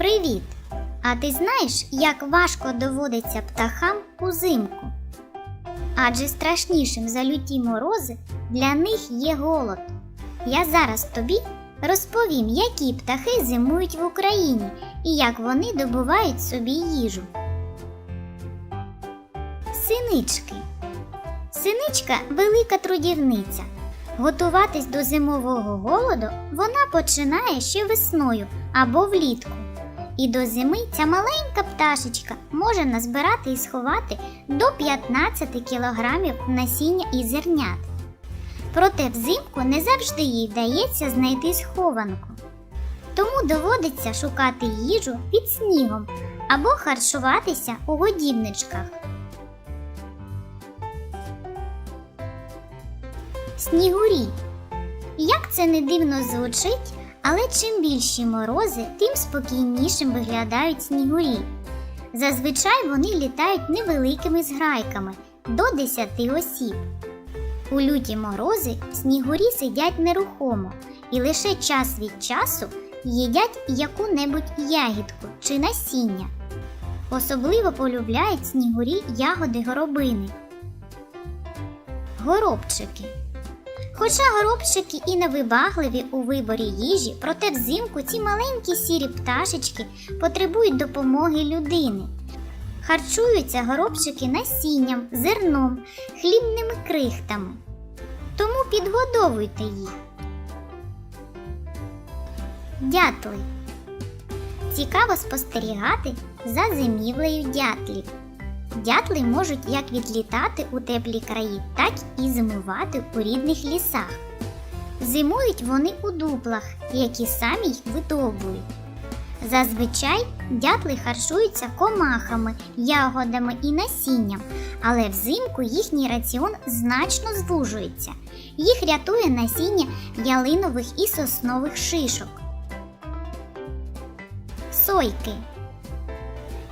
Привіт! А ти знаєш, як важко доводиться птахам узимку? Адже страшнішим за люті морози для них є голод. Я зараз тобі розповім, які птахи зимують в Україні і як вони добувають собі їжу. Синички. Синичка велика трудівниця. Готуватись до зимового голоду вона починає ще весною або влітку. І до зими ця маленька пташечка може назбирати і сховати до 15 кілограмів насіння і зернят. Проте взимку не завжди їй вдається знайти схованку. Тому доводиться шукати їжу під снігом або харчуватися у годівничках. Снігурі. Як це не дивно звучить, але чим більші морози, тим спокійнішим виглядають снігурі. Зазвичай вони літають невеликими зграйками до 10 осіб. У люті морози снігурі сидять нерухомо і лише час від часу їдять яку-небудь ягідку чи насіння. Особливо полюбляють снігурі ягоди горобини. Горобчики. Хоча горобчики і невибагливі у виборі їжі, проте взимку ці маленькі сірі пташечки потребують допомоги людини. Харчуються горобчики насінням, зерном, хлібними крихтами. Тому підгодовуйте їх. Дятли. Цікаво спостерігати за зимівлею дятлів. Дятли можуть як відлітати у теплі краї, так і зимувати у рідних лісах. Зимують вони у дуплах, які самі й видовбують. Зазвичай дятли харчуються комахами, ягодами і насінням, але взимку їхній раціон значно звужується. Їх рятує насіння ялинових і соснових шишок. Сойки.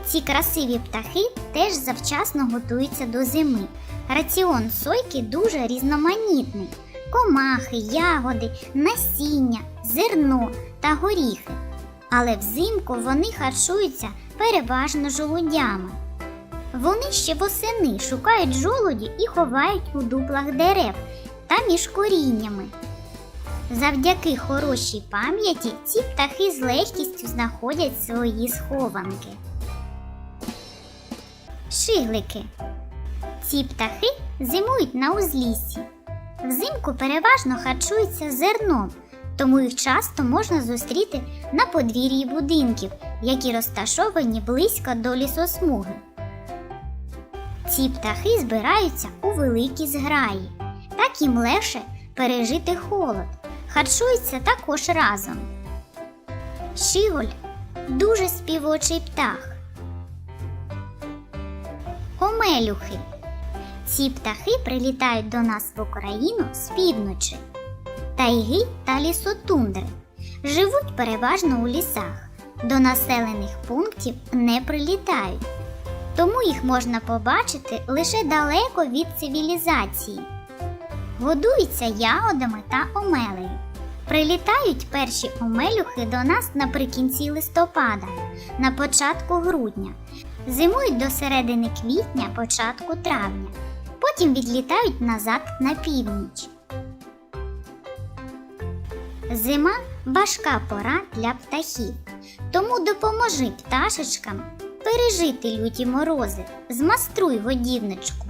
Ці красиві птахи теж завчасно готуються до зими. Раціон сойки дуже різноманітний: комахи, ягоди, насіння, зерно та горіхи. Але взимку вони харчуються переважно жолудями. Вони ще восени шукають жолуді і ховають у дуплах дерев та між коріннями. Завдяки хорошій пам'яті ці птахи з легкістю знаходять свої схованки. Шиглики. Ці птахи зимують на узліссі. Взимку переважно харчуються зерном, тому їх часто можна зустріти на подвір'ї будинків, які розташовані близько до лісосмуги. Ці птахи збираються у великі зграї, так їм легше пережити холод, харчуються також разом. Шиголь дуже співочий птах. Омелюхи. Ці птахи прилітають до нас в Україну з півночі. Тайги та лісотундри. Живуть переважно у лісах. До населених пунктів не прилітають. Тому їх можна побачити лише далеко від цивілізації. Годуються ягодами та омелею. Прилітають перші омелюхи до нас наприкінці листопада, на початку грудня. Зимують до середини квітня, початку травня. Потім відлітають назад на північ. Зима важка пора для птахів. Тому допоможи пташечкам пережити люті морози. Змаструй годівничку.